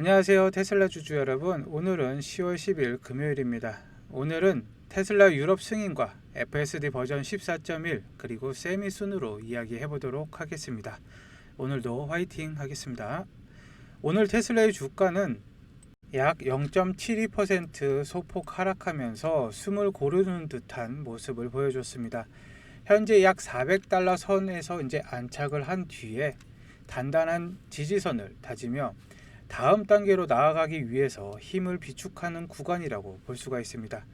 안녕하세요 테슬라 주주 여러분. 오늘은 10월 10일 금요일입니다. 오늘은 테슬라 유럽 승인과 FSD 버전 14.1 그리고 세미 순으로 이야기해 보도록 하겠습니다. 오늘도 화이팅 하겠습니다. 오늘 테슬라의 주가는 약 0.72% 소폭 하락하면서 숨을 고르는 듯한 모습을 보여줬습니다. 현재 약 400달러 선에서 이제 안착을 한 뒤에 단단한 지지선을 다지며 다음 단계로 나아가기 위해서 힘을 비축하는 구간이라고 볼 수가 있습니다.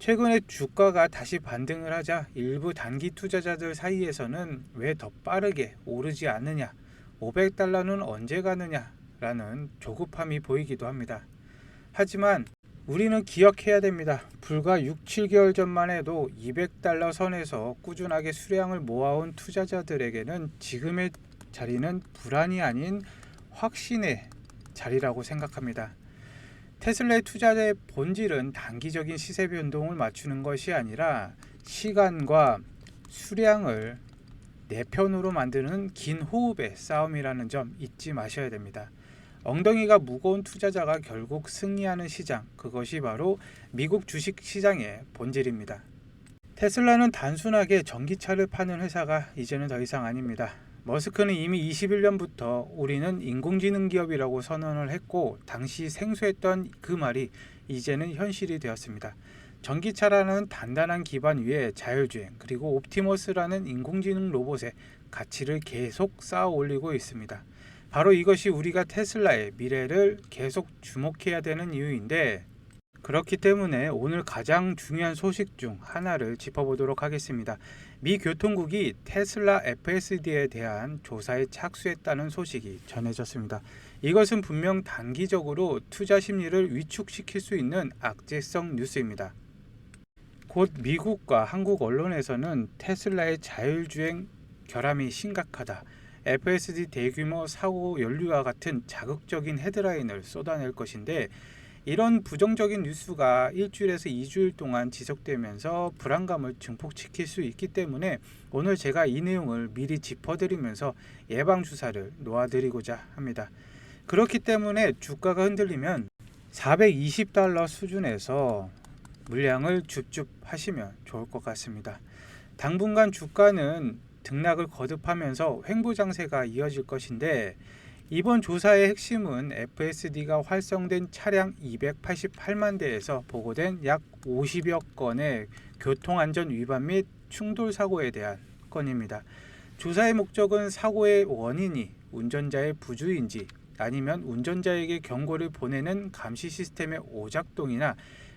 최근에 주가가 다시 반등을 하자 일부 단기 투자자들 사이에서는 왜 더 빠르게 오르지 않느냐, 500달러는 언제 가느냐라는 조급함이 보이기도 합니다. 하지만 우리는 기억해야 됩니다. 불과 6, 7개월 전만 해도 200달러 선에서 꾸준하게 수량을 모아온 투자자들에게는 지금의 자리는 불안이 아닌 확신의 자리라고 생각합니다. 테슬라의 투자자의 본질은 단기적인 시세 변동을 맞추는 것이 아니라 시간과 수량을 내 편으로 만드는 긴 호흡의 싸움이라는 점 잊지 마셔야 됩니다. 엉덩이가 무거운 투자자가 결국 승리하는 시장, 그것이 바로 미국 주식 시장의 본질입니다. 테슬라는 단순하게 전기차를 파는 회사가 이제는 더 이상 아닙니다. 머스크는 이미 21년부터 우리는 인공지능 기업이라고 선언을 했고 당시 생소했던 그 말이 이제는 현실이 되었습니다. 전기차라는 단단한 기반 위에 자율주행 그리고 옵티머스라는 인공지능 로봇의 가치를 계속 쌓아 올리고 있습니다. 바로 이것이 우리가 테슬라의 미래를 계속 주목해야 되는 이유인데 그렇기 때문에 오늘 가장 중요한 소식 중 하나를 짚어보도록 하겠습니다. 미 교통국이 테슬라 FSD에 대한 조사에 착수했다는 소식이 전해졌습니다. 이것은 분명 단기적으로 투자 심리를 위축시킬 수 있는 악재성 뉴스입니다. 곧 미국과 한국 언론에서는 테슬라의 자율주행 결함이 심각하다. FSD 대규모 사고 연류와 같은 자극적인 헤드라인을 쏟아낼 것인데 이런 부정적인 뉴스가 일주일에서 2주일 동안 지속되면서 불안감을 증폭시킬 수 있기 때문에 오늘 제가 이 내용을 미리 짚어드리면서 예방 주사를 놓아드리고자 합니다. 그렇기 때문에 주가가 흔들리면 420달러 수준에서 물량을 줍줍 하시면 좋을 것 같습니다. 당분간 주가는 등락을 거듭하면서 횡보장세가 이어질 것인데 이번 조사의 핵심은 FSD가 활성된 차량 288만 대에서 보고된 약 50여 건의 교통안전 위반 및 충돌 사고에 대한 건입니다. 조사의 목적은 사고의 원인이 운전자의 부주의인지 아니면 운전자에게 경고를 보내는 감시 시스템의 오작동이나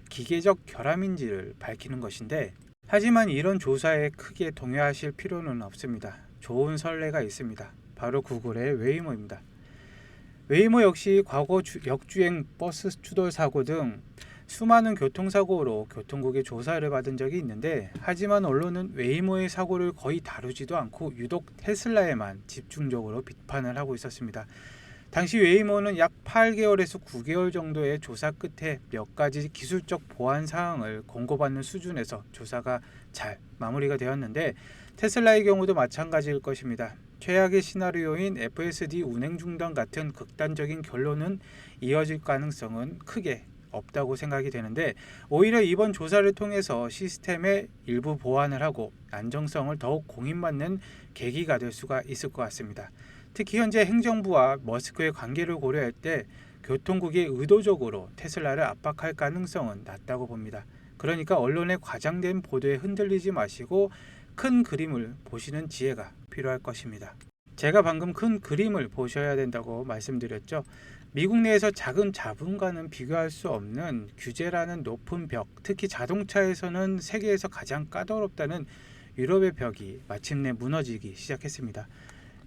기계적 결함인지를 밝히는 것인데 하지만 이런 조사에 크게 동요하실 필요는 없습니다. 좋은 선례가 있습니다. 바로 구글의 웨이모입니다. 웨이모 역시 과거 주, 역주행 버스 추돌 사고 등 수많은 교통사고로 교통국의 조사를 받은 적이 있는데 하지만 언론은 웨이모의 사고를 거의 다루지도 않고 유독 테슬라에만 집중적으로 비판을 하고 있었습니다. 당시 웨이모는 약 8개월에서 9개월 정도의 조사 끝에 몇 가지 기술적 보안 사항을 공고받는 수준에서 조사가 잘 마무리가 되었는데 테슬라의 경우도 마찬가지일 것입니다. 최악의 시나리오인 FSD 운행 중단 같은 극단적인 결론은 이어질 가능성은 크게 없다고 생각이 되는데 오히려 이번 조사를 통해서 시스템의 일부 보완을 하고 안정성을 더욱 공인받는 계기가 될 수가 있을 것 같습니다. 특히 현재 행정부와 머스크의 관계를 고려할 때 교통국이 의도적으로 테슬라를 압박할 가능성은 낮다고 봅니다. 그러니까 언론의 과장된 보도에 흔들리지 마시고 큰 그림을 보시는 지혜가 필요할 것입니다. 제가 방금 큰 그림을 보셔야 된다고 말씀드렸죠. 미국 내에서 작은 자본과는 비교할 수 없는 규제라는 높은 벽, 특히 자동차에서는 세계에서 가장 까다롭다는 유럽의 벽이 마침내 무너지기 시작했습니다.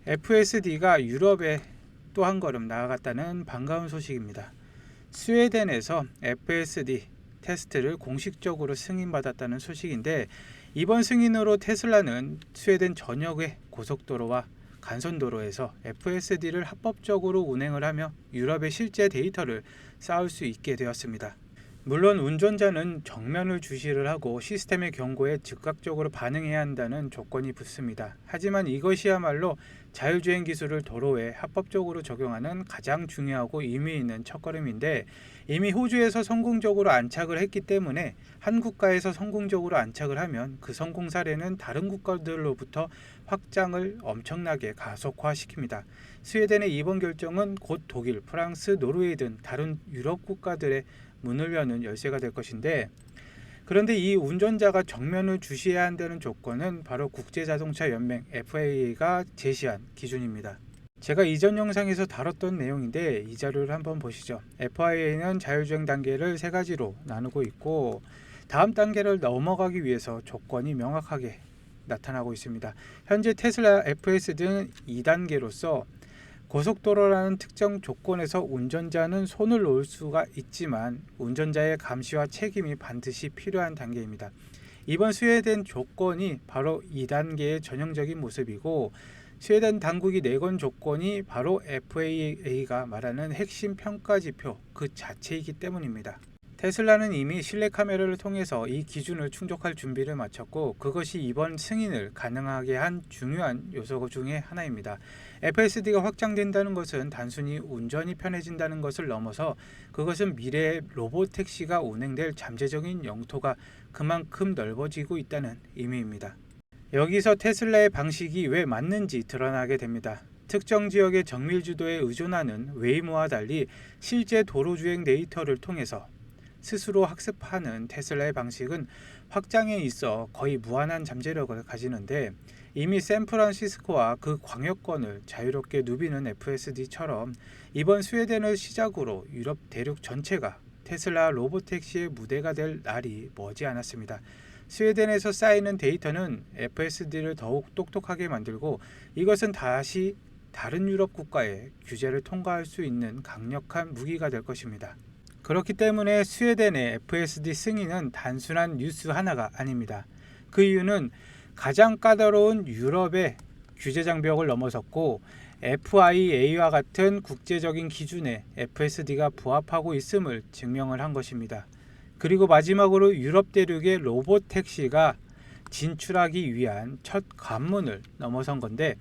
FSD가 유럽에 또 한 걸음 나아갔다는 반가운 소식입니다. 스웨덴에서 FSD 테스트를 공식적으로 승인받았다는 소식인데 이번 승인으로 테슬라는 스웨덴 전역의 고속도로와 간선도로에서 FSD를 합법적으로 운행을 하며 유럽의 실제 데이터를 쌓을 수 있게 되었습니다. 물론 운전자는 정면을 주시를 하고 시스템의 경고에 즉각적으로 반응해야 한다는 조건이 붙습니다. 하지만 이것이야말로 자율주행 기술을 도로에 합법적으로 적용하는 가장 중요하고 의미 있는 첫걸음인데 이미 호주에서 성공적으로 안착을 했기 때문에 한 국가에서 성공적으로 안착을 하면 그 성공 사례는 다른 국가들로부터 확장을 엄청나게 가속화시킵니다. 스웨덴의 이번 결정은 곧 독일, 프랑스, 노르웨이 등 다른 유럽 국가들의 문을 여는 열쇠가 될 것인데 그런데 이 운전자가 정면을 주시해야 한다는 조건은 바로 국제자동차 연맹 FIA가 제시한 기준입니다. 제가 이전 영상에서 다뤘던 내용인데 이 자료를 한번 보시죠. FIA는 자율주행 단계를 세 가지로 나누고 있고 다음 단계를 넘어가기 위해서 조건이 명확하게 나타나고 있습니다. 현재 테슬라 FSD는 2단계로서 고속도로라는 특정 조건에서 운전자는 손을 놓을 수가 있지만 운전자의 감시와 책임이 반드시 필요한 단계입니다. 이번 스웨덴 조건이 바로 2단계의 전형적인 모습이고 스웨덴 당국이 내건 조건이 바로 FAA가 말하는 핵심 평가 지표 그 자체이기 때문입니다. 테슬라는 이미 실내 카메라를 통해서 이 기준을 충족할 준비를 마쳤고 그것이 이번 승인을 가능하게 한 중요한 요소 중의 하나입니다. FSD가 확장된다는 것은 단순히 운전이 편해진다는 것을 넘어서 그것은 미래의 로봇 택시가 운행될 잠재적인 영토가 그만큼 넓어지고 있다는 의미입니다. 여기서 테슬라의 방식이 왜 맞는지 드러나게 됩니다. 특정 지역의 정밀 주도에 의존하는 웨이모와 달리 실제 도로 주행 데이터를 통해서 스스로 학습하는 테슬라의 방식은 확장에 있어 거의 무한한 잠재력을 가지는데 이미 샌프란시스코와 그 광역권을 자유롭게 누비는 FSD처럼 이번 스웨덴을 시작으로 유럽 대륙 전체가 테슬라 로보택시의 무대가 될 날이 머지 않았습니다. 스웨덴에서 쌓이는 데이터는 FSD를 더욱 똑똑하게 만들고 이것은 다시 다른 유럽 국가의 규제를 통과할 수 있는 강력한 무기가 될 것입니다. 그렇기 때문에 스웨덴의 FSD 승인은 단순한 뉴스 하나가 아닙니다. 그 이유는 가장 까다로운 유럽의 규제 장벽을 넘어섰고 FIA와 같은 국제적인 기준에 FSD가 부합하고 있음을 증명을 한 것입니다. 그리고 마지막으로 유럽 대륙의 로봇 택시가 진출하기 위한 첫 관문을 넘어선 건데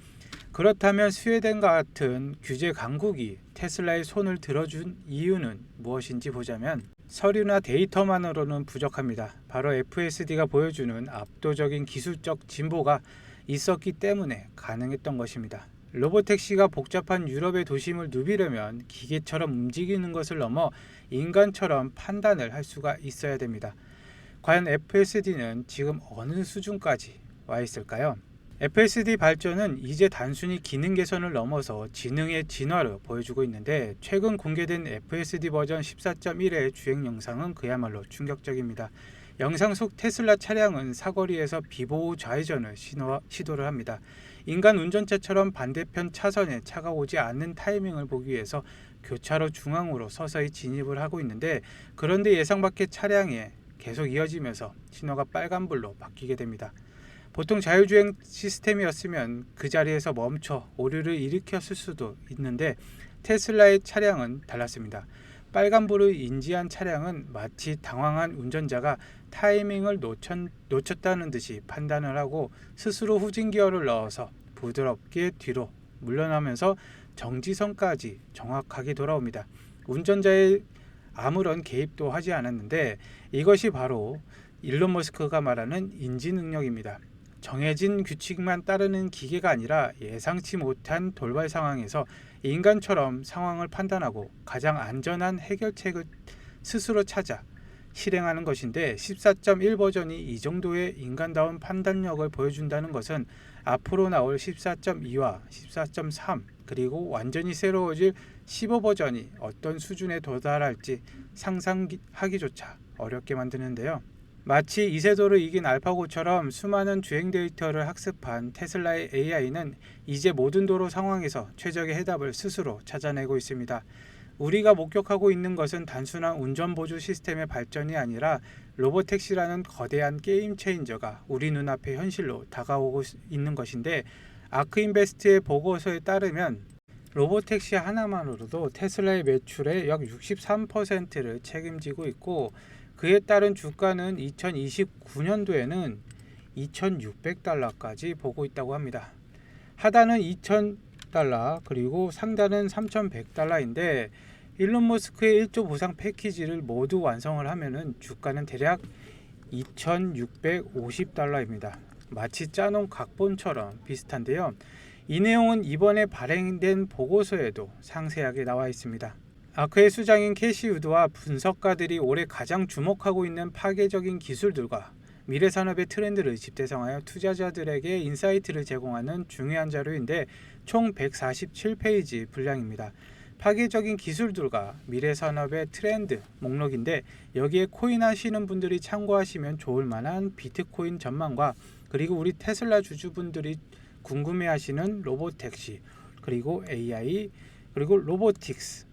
그렇다면 스웨덴과 같은 규제 강국이 테슬라의 손을 들어준 이유는 무엇인지 보자면 서류나 데이터만으로는 부족합니다. 바로 FSD가 보여주는 압도적인 기술적 진보가 있었기 때문에 가능했던 것입니다. 로보택시가 복잡한 유럽의 도심을 누비려면 기계처럼 움직이는 것을 넘어 인간처럼 판단을 할 수가 있어야 됩니다. 과연 FSD는 지금 어느 수준까지 와 있을까요? FSD 발전은 이제 단순히 기능 개선을 넘어서 지능의 진화를 보여주고 있는데 최근 공개된 FSD 버전 14.1의 주행 영상은 그야말로 충격적입니다. 영상 속 테슬라 차량은 사거리에서 비보호 좌회전을 시도를 합니다. 인간 운전자처럼 반대편 차선에 차가 오지 않는 타이밍을 보기 위해서 교차로 중앙으로 서서히 진입을 하고 있는데 그런데 예상 밖의 차량에 계속 이어지면서 신호가 빨간불로 바뀌게 됩니다. 보통 자율주행 시스템이었으면 그 자리에서 멈춰 오류를 일으켰을 수도 있는데 테슬라의 차량은 달랐습니다. 빨간불을 인지한 차량은 마치 당황한 운전자가 타이밍을 놓쳤, 놓쳤 다는 듯이 판단을 하고 스스로 후진 기어를 넣어서 부드럽게 뒤로 물러나면서 정지선까지 정확하게 돌아옵니다. 운전자의 아무런 개입도 하지 않았는데 이것이 바로 일론 머스크가 말하는 인지 능력입니다. 정해진 규칙만 따르는 기계가 아니라 예상치 못한 돌발 상황에서 인간처럼 상황을 판단하고 가장 안전한 해결책을 스스로 찾아 실행하는 것인데 14.1 버전이 이 정도의 인간다운 판단력을 보여준다는 것은 앞으로 나올 14.2와 14.3 그리고 완전히 새로워질 15 버전이 어떤 수준에 도달할지 상상하기조차 어렵게 만드는데요. 마치 이세돌을 이긴 알파고처럼 수많은 주행 데이터를 학습한 테슬라의 AI는 이제 모든 도로 상황에서 최적의 해답을 스스로 찾아내고 있습니다. 우리가 목격하고 있는 것은 단순한 운전 보조 시스템의 발전이 아니라 로보택시라는 거대한 게임 체인저가 우리 눈앞에 현실로 다가오고 있는 것인데 아크인베스트의 보고서에 따르면 로보택시 하나만으로도 테슬라의 매출의 약 63%를 책임지고 있고 그에 따른 주가는 2029년도에는 2,600달러까지 보고 있다고 합니다. 하단은 2,000달러 그리고 상단은 3,100달러인데 일론 머스크의 1조 보상 패키지를 모두 완성을 하면은 주가는 대략 2,650달러입니다. 마치 짜놓은 각본처럼 비슷한데요. 이 내용은 이번에 발행된 보고서에도 상세하게 나와 있습니다. 아크의 수장인 캐시 우드와 분석가들이 올해 가장 주목하고 있는 파괴적인 기술들과 미래 산업의 트렌드를 집대성하여 투자자들에게 인사이트를 제공하는 중요한 자료인데 총 147페이지 분량입니다. 파괴적인 기술들과 미래 산업의 트렌드 목록인데 여기에 코인 하시는 분들이 참고하시면 좋을 만한 비트코인 전망과 그리고 우리 테슬라 주주분들이 궁금해하시는 로보택시 그리고 AI 그리고 로보틱스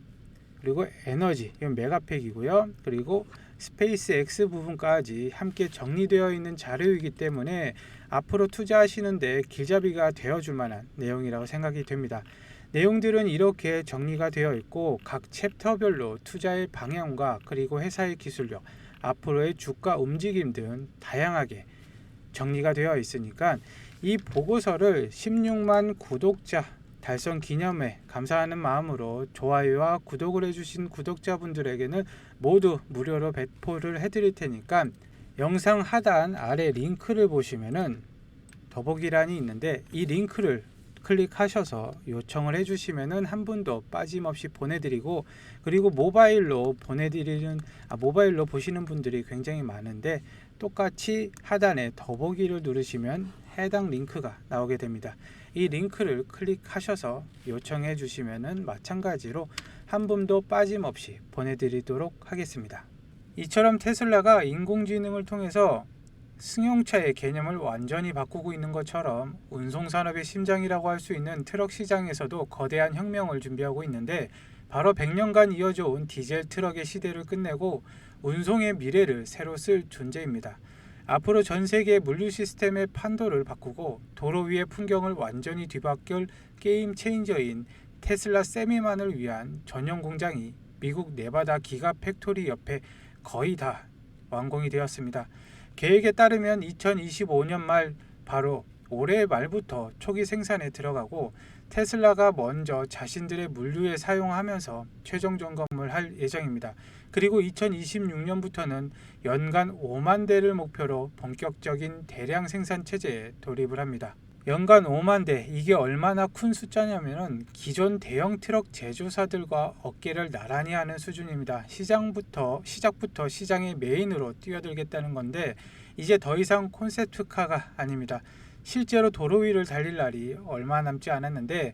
그리고 에너지 이건 메가팩이고요. 그리고 스페이스 X 부분까지 함께 정리되어 있는 자료이기 때문에 앞으로 투자하시는데 길잡이가 되어줄 만한 내용이라고 생각이 됩니다. 내용들은 이렇게 정리가 되어 있고 각 챕터별로 투자의 방향과 그리고 회사의 기술력, 앞으로의 주가 움직임 등 다양하게 정리가 되어 있으니까 이 보고서를 16만 구독자 달성 기념에 감사하는 마음으로 좋아요와 구독을 해주신 구독자분들에게는 모두 무료로 배포를 해드릴 테니까 영상 하단 아래 링크를 보시면은 더보기란이 있는데 이 링크를 클릭하셔서 요청을 해주시면은 한 분도 빠짐없이 보내드리고 그리고 모바일로 보내드리는 아, 모바일로 보시는 분들이 굉장히 많은데 똑같이 하단에 더보기를 누르시면 해당 링크가 나오게 됩니다. 이 링크를 클릭하셔서 요청해 주시면은 마찬가지로 한 분 도 빠짐없이 보내드리도록 하겠습니다. 이처럼 테슬라가 인공지능을 통해서 승용차의 개념을 완전히 바꾸고 있는 것처럼 운송 산업의 심장이라고 할 수 있는 트럭 시장에서도 거대한 혁명을 준비하고 있는데 바로 100년간 이어져 온 디젤 트럭의 시대를 끝내고 운송의 미래를 새로 쓸 존재입니다. 앞으로 전 세계 물류 시스템의 판도를 바꾸고 도로 위의 풍경을 완전히 뒤바뀔 게임 체인저인 테슬라 세미만을 위한 전용 공장이 미국 네바다 기가 팩토리 옆에 거의 다 완공이 되었습니다. 계획에 따르면 2025년 말 바로 올해 말부터 초기 생산에 들어가고 테슬라가 먼저 자신들의 물류에 사용하면서 최종 점검을 할 예정입니다. 그리고 2026년부터는 연간 5만 대를 목표로 본격적인 대량 생산 체제에 돌입을 합니다. 연간 5만 대 이게 얼마나 큰 숫자냐면은 기존 대형 트럭 제조사들과 어깨를 나란히 하는 수준입니다. 시장부터 시작부터 시장의 메인으로 뛰어들겠다는 건데 이제 더 이상 콘셉트카가 아닙니다. 실제로 도로 위를 달릴 날이 얼마 남지 않았는데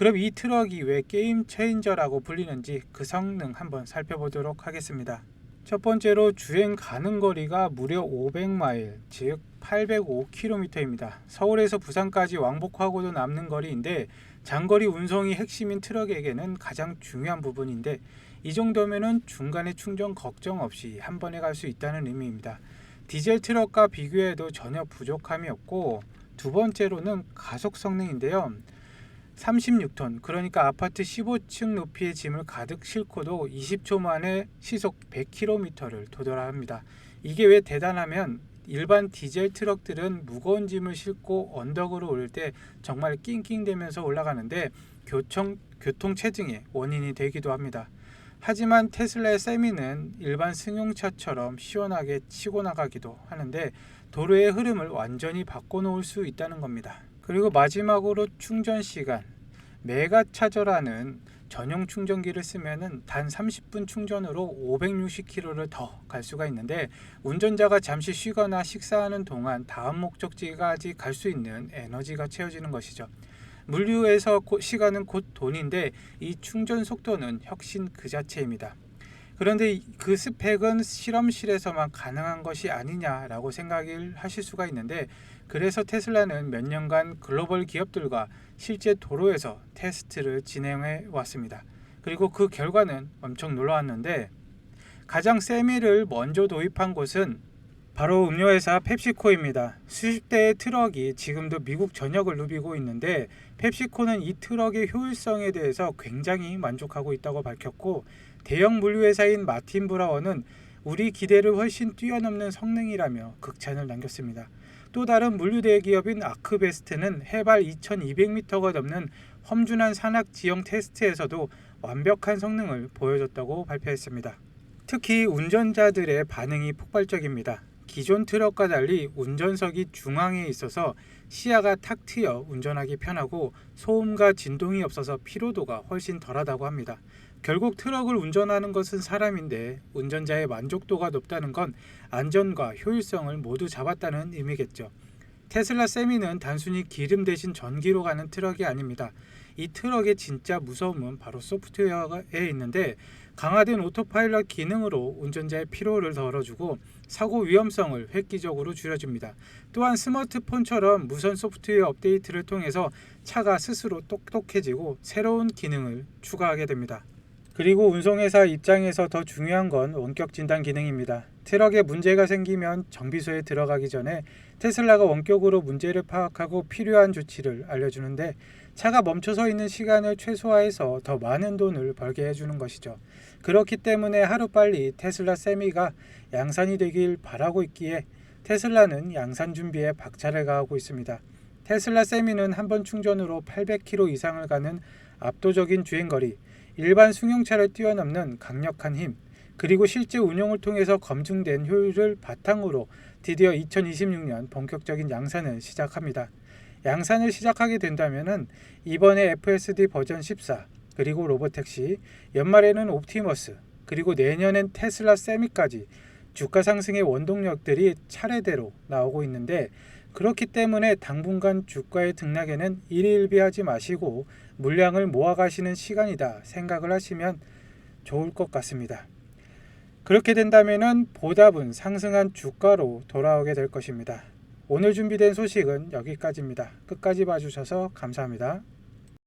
그럼 이 트럭이 왜 게임 체인저라고 불리는지 그 성능 한번 살펴보도록 하겠습니다. 첫 번째로 주행 가능 거리가 무려 500마일, 즉 805km입니다. 서울에서 부산까지 왕복하고도 남는 거리인데 장거리 운송이 핵심인 트럭에게는 가장 중요한 부분인데 이 정도면은 중간에 충전 걱정 없이 한 번에 갈 수 있다는 의미입니다. 디젤 트럭과 비교해도 전혀 부족함이 없고 두 번째로는 가속 성능인데요. 36톤 그러니까 아파트 15층 높이의 짐을 가득 싣고도 20초 만에 시속 100km를 도달합니다. 이게 왜 대단하면 일반 디젤 트럭들은 무거운 짐을 싣고 언덕으로 오를 때 정말 낑낑대면서 올라가는데 교통 교통 체증의 원인이 되기도 합니다. 하지만 테슬라의 세미는 일반 승용차처럼 시원하게 치고 나가기도 하는데 도로의 흐름을 완전히 바꿔놓을 수 있다는 겁니다. 그리고 마지막으로 충전 시간 메가 차저라는 전용 충전기를 쓰면은 단 30분 충전으로 560km를 더 갈 수가 있는데 운전자가 잠시 쉬거나 식사하는 동안 다음 목적지까지 갈 수 있는 에너지가 채워지는 것이죠. 물류에서 시간은 곧 돈인데 이 충전 속도는 혁신 그 자체입니다. 그런데 그 스펙은 실험실에서만 가능한 것이 아니냐라고 생각을 하실 수가 있는데 그래서 테슬라는 몇 년간 글로벌 기업들과 실제 도로에서 테스트를 진행해 왔습니다. 그리고 그 결과는 엄청 놀라웠는데 가장 세미를 먼저 도입한 곳은 바로 음료회사 펩시코입니다. 수십 대의 트럭이 지금도 미국 전역을 누비고 있는데 펩시코는 이 트럭의 효율성에 대해서 굉장히 만족하고 있다고 밝혔고 대형 물류회사인 마틴 브라워는 우리 기대를 훨씬 뛰어넘는 성능이라며 극찬을 남겼습니다. 또 다른 물류 대기업인 아크베스트는 해발 2200m가 넘는 험준한 산악 지형 테스트에서도 완벽한 성능을 보여줬다고 발표했습니다. 특히 운전자들의 반응이 폭발적입니다. 기존 트럭과 달리 운전석이 중앙에 있어서 시야가 탁 트여 운전하기 편하고 소음과 진동이 없어서 피로도가 훨씬 덜하다고 합니다. 결국 트럭을 운전하는 것은 사람인데 운전자의 만족도가 높다는 건 안전과 효율성을 모두 잡았다는 의미겠죠. 테슬라 세미는 단순히 기름 대신 전기로 가는 트럭이 아닙니다. 이 트럭의 진짜 무서움은 바로 소프트웨어에 있는데 강화된 오토파일럿 기능으로 운전자의 피로를 덜어주고 사고 위험성을 획기적으로 줄여줍니다. 또한 스마트폰처럼 무선 소프트웨어 업데이트를 통해서 차가 스스로 똑똑해지고 새로운 기능을 추가하게 됩니다. 그리고 운송회사 입장에서 더 중요한 건 원격 진단 기능입니다. 트럭에 문제가 생기면 정비소에 들어가기 전에 테슬라가 원격으로 문제를 파악하고 필요한 조치를 알려주는데 차가 멈춰서 있는 시간을 최소화해서 더 많은 돈을 벌게 해주는 것이죠. 그렇기 때문에 하루빨리 테슬라 세미가 양산이 되길 바라고 있기에 테슬라는 양산 준비에 박차를 가하고 있습니다. 테슬라 세미는 한 번 충전으로 800km 이상을 가는 압도적인 주행거리, 일반 승용차를 뛰어넘는 강력한 힘, 그리고 실제 운용을 통해서 검증된 효율을 바탕으로 드디어 2026년 본격적인 양산을 시작합니다. 양산을 시작하게 된다면 이번에 FSD 버전 14 그리고 로보택시 연말에는 옵티머스 그리고 내년엔 테슬라 세미까지 주가 상승의 원동력들이 차례대로 나오고 있는데 그렇기 때문에 당분간 주가의 등락에는 일일비하지 마시고 물량을 모아가시는 시간이다 생각을 하시면 좋을 것 같습니다. 그렇게 된다면 보답은 상승한 주가로 돌아오게 될 것입니다. 오늘 준비된 소식은 여기까지입니다. 끝까지 봐주셔서 감사합니다.